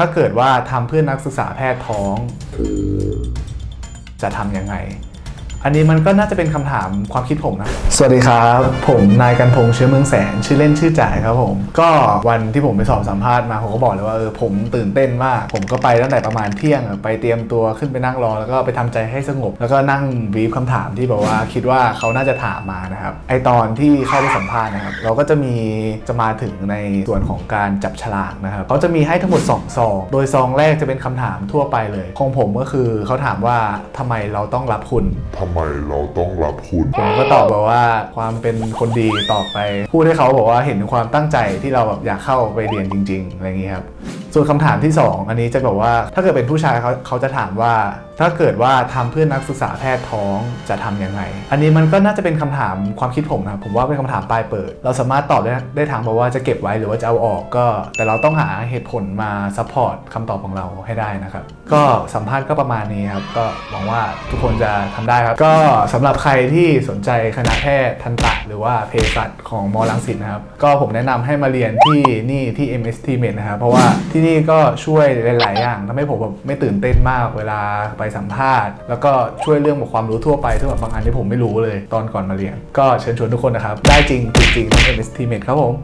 ถ้าเกิดว่าทำเพื่อนักศึกษาแพทย์ท้อง จะทำยังไง อันนี้มันก็น่าจะเป็นคำถามความคิดผมนะ สวัสดีครับ ผมนายกันพงษ์เชื้อเมืองแสน ชื่อเล่นชื่อจ่ายครับผม ก็วันที่ผมไปสอบสัมภาษณ์มาผมก็บอกเลยว่าเออผมตื่นเต้นมาก ผมก็ไปตั้งแต่ประมาณเที่ยงไปเตรียมตัวขึ้นไปนั่งรอแล้วก็ไปทำใจให้สงบ แล้วก็นั่งบีฟคำถามที่แบบว่าคิดว่าเขาน่าจะถามมานะครับ ไอตอนที่เข้าไปสัมภาษณ์นะครับ เราก็จะมีจะมาถึงในส่วนของการจับฉลากนะครับเขาจะมีให้ทั้งหมด2ซองโดยซองแรกจะเป็นคำถามทั่วไปเลยของผมก็คือเขาถามว่าทำไมเราต้องรับคุณทำไมเราต้องรับคุณ ผมก็ตอบแบบว่าความเป็นคนดีตอบไป พูดให้เขาบอกว่าเห็นความตั้งใจที่เราแบบอยากเข้าไปเรียนจริง ๆ อะไรอย่างนี้ครับ ส่วนคำถามที่ 2 อันนี้จะแบบว่าถ้าเกิดเป็นผู้ชายเขาเขาจะถามว่า ถ้าเกิดว่าทำเพื่อนนักศึกษาแพทย์ท้องจะทำยังไง อันนี้มันก็น่าจะเป็นคำถามความคิดผมนะผมว่าเป็นคำถามปลายเปิด เราสามารถตอบได้ได้ทางแบบว่าจะเก็บไว้หรือว่าจะเอาออกก็ แต่เราต้องหาเหตุผลมาซัพพอร์ตคำตอบของเราให้ได้นะครับ ก็สัมภาษณ์ก็ประมาณนี้ครับ ก็หวังว่าทุกคนจะทำได้ครับ ก็สำหรับใครที่สนใจคณะแพทย์ทันตะหรือว่าเภสัชของมอลังสิตนะครับ ก็ผมแนะนำให้มาเรียนที่นี่ที่ MST Med นะครับเพราะว่าที่นี่ก็ช่วยหลาย ๆ อย่างทำให้ผมแบบไม่ตื่นเต้นมากเวลาไปสัมภาษณ์ แล้วก็ช่วยเรื่องความรู้ทั่วไปซึ่งแบบบางอันที่ผมไม่รู้เลยตอนก่อนมาเรียน ก็เชิญชวนทุกคนนะครับ ได้จริงจริงๆที่ MST Med ครับผม